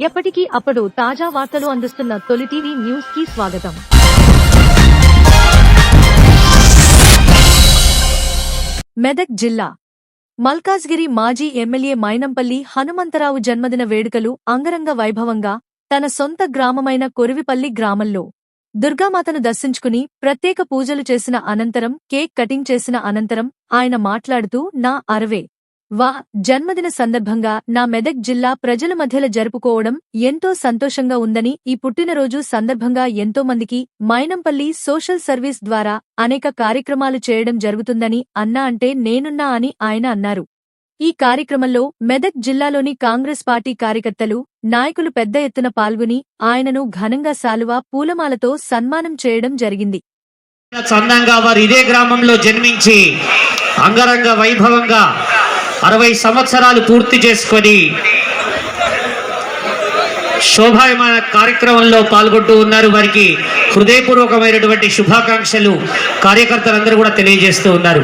ఎప్పటికీ అప్పుడు తాజా వార్తలు అందిస్తున్న తొలి టీవీ న్యూస్కి స్వాగతం. మెదక్ జిల్లా మల్కాజ్గిరి మాజీ ఎమ్మెల్యే మైనంపల్లి హనుమంతరావు జన్మదిన వేడుకలు అంగరంగ వైభవంగా తన సొంత గ్రామమైన కొరివిపల్లి గ్రామంలో దుర్గామాతను దర్శించుకుని ప్రత్యేక పూజలు చేసిన అనంతరం కేక్ కటింగ్ చేసిన అనంతరం ఆయన మాట్లాడుతూ నా అరవే వా జన్మదిన సందర్భంగా నా మెదక్ జిల్లా ప్రజల మధ్యల జరుపుకోవడం ఎంతో సంతోషంగా ఉందని ఈ పుట్టినరోజు సందర్భంగా ఎంతో మందికి మైనంపల్లి సోషల్ సర్వీస్ ద్వారా అనేక కార్యక్రమాలు చేయడం జరుగుతుందని అన్నా అంటే నేనున్నా అని ఆయన అన్నారు. ఈ కార్యక్రమంలో మెదక్ జిల్లాలోని కాంగ్రెస్ పార్టీ కార్యకర్తలు నాయకులు పెద్ద ఎత్తున పాల్గొని ఆయనను ఘనంగా సాలువా పూలమాలతో సన్మానం చేయడం జరిగింది. చందంగా వారు ఇదే గ్రామంలో జన్మించి అంగరంగ వైభవంగా అరవై సంవత్సరాలు పూర్తి చేసుకొని శోభాయమాన కార్యక్రమంలో పాల్గొంటూ ఉన్నారు. వారికి హృదయపూర్వకమైనటువంటి శుభాకాంక్షలు కార్యకర్తలందరూ కూడా తెలియజేస్తూ ఉన్నారు.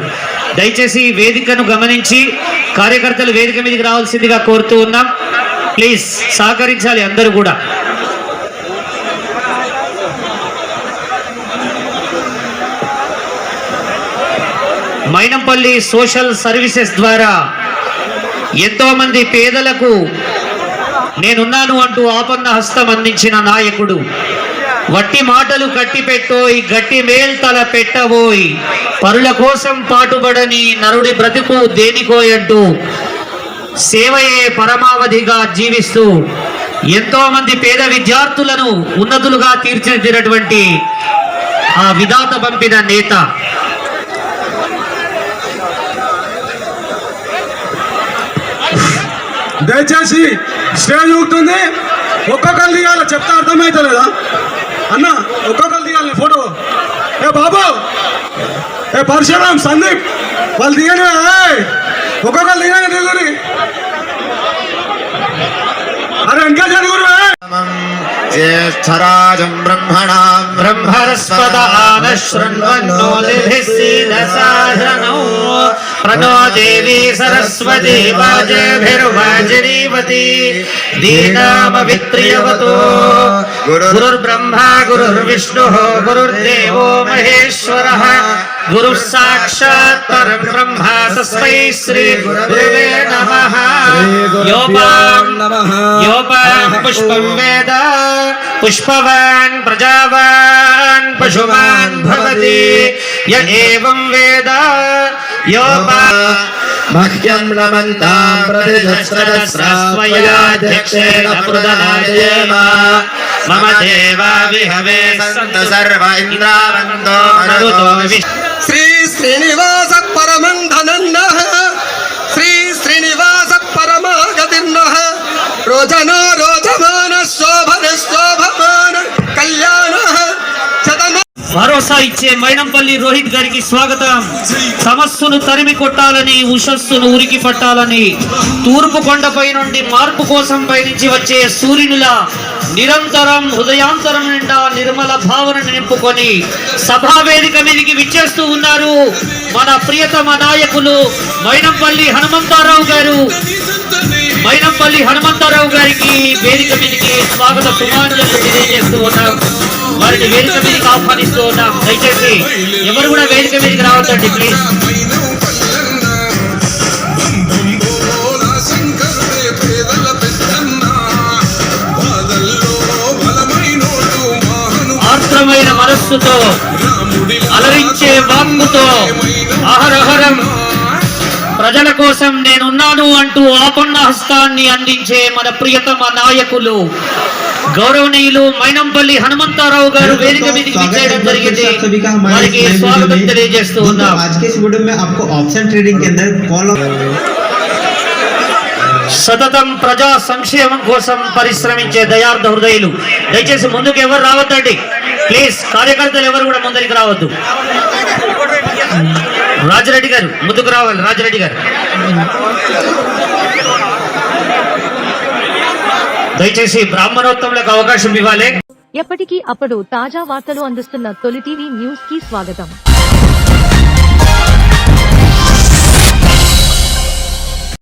దయచేసి ఈ వేదికను గమనించి కార్యకర్తలు వేదిక మీదకి రావాల్సిందిగా కోరుతూ ఉన్నాం. ప్లీజ్ సహకరించాలి అందరూ కూడా. మైనంపల్లి సోషల్ సర్వీసెస్ ద్వారా ఎంతో మంది పేదలకు నేనున్నాను అంటూ ఆపన్న హస్తం అందించిన నాయకుడు. వట్టి మాటలు కట్టిపెట్టోయ్ గట్టి మేల్తల పెట్టబోయ్. పరుల కోసం పాటుపడని నరుడి బ్రతుకు దేనికోయంటూ సేవయే పరమావధిగా జీవిస్తూ ఎంతో మంది పేద విద్యార్థులను ఉన్నతులుగా తీర్చిదిద్దినటువంటి ఆ విధాత పంపిన నేత. దయచేసి స్టేజ్ ఊగుతుంది ఒక్కొక్కరు దిగాలి చెప్తే లేదా అన్న ఒక్కొక్కరు దిగాలి ఫోటో. ఏ బాబు! ఏ పరశురాం సందీప్! వాళ్ళు దిగని ఒక్కొక్కరు దిగని ज्येष्ठराजं ब्रह्मणां ब्रह्मरस्पदान सीदसाधनौ प्रणो देवी सरस्वती वाजभिर्वाजिनीवती दीनामभित्रियवतो गुरुर्ब्रह्मा गुरुर्विष्णुः गुरुर्देवो महेश्वरः। गुरुः साक्षात् परं ब्रह्म तस्मै श्री गुरुवे नमः। योपां योपां पुष्पं वेद, पुष्पवान् प्रजावान् पशुमान् भवति। य एवं वेद। योपा मह्यं नमन्तां प्रतिदस्रदस्रास्वयाध्यक्षेण प्रदनायेम मम देवा विहवे सन्त सर्व इन्द्रावन्तो मरुतो विश्व श्री श्रीनिवास परम धनन्नः श्री श्रीनिवास परमागतिर्नः रोजनो रोजमान शोभन शोभमान। कल्याण భరోసా ఇచ్చే మైనంపల్లి రోహిత్ గారికి స్వాగతం. సమస్సును తరిమి కొట్టాలని ఉషస్సును ఉరికి పట్టాలని తూర్పు కొండపై నుండి మార్పు కోసం పయనించి వచ్చే సూర్యునిలా నిరంతరం హృదయాంతరం నిండా నిర్మల భావన నింపుకొని సభా వేదిక మీదకి విచ్చేస్తూ ఉన్నారు మన ప్రియతమ నాయకులు మైనంపల్లి హనుమంతారావు గారు. మైనంపల్లి హనుమంతారావు గారికి వేదిక మీదకి స్వాగత సుమాంజలు తెలియజేస్తూ ఉన్నారు వారిని వేదిక మీదకి ఆహ్వానిస్తూ ఉన్నాం దయచేసి ఎవరు కూడా వేదిక మీదకి రావద్దండి ప్లీజ్. ఆర్ద్రమైన మనస్సుతో అలరించే వాక్కుతో అహరహరం ప్రజల కోసం నేనున్నాను అంటూ ఆపన్న హస్తాన్ని అందించే మన ప్రియతమ నాయకులు. గౌరవనీయులు మైనంపల్లి హనుమంతారావు గారు వేదిక మీదకి విచ్చేయడం జరిగింది. వారికి స్వాగతం తెలియజేస్తూ ఉన్నాం. ఆప్షన్ ట్రేడింగ్ సతతం ప్రజా సంక్షేమం కోసం పరిశ్రమించే దయార్థ హృదయులు. దయచేసి ముందుకు ఎవరు రావద్దండి? ప్లీజ్ కార్యకర్తలు ఎవరు కూడా ముందరికి రావద్దు. రాజరెడ్డి గారు ముందుకు రావాలి రాజరెడ్డి గారు. దయచేసి బ్రాహ్మణోత్తములకు అవకాశం ఇవ్వాలి. ఎప్పటికీ అప్పుడు తాజా వార్తలు అందిస్తున్న తొలి టీవీ న్యూస్కి స్వాగతం.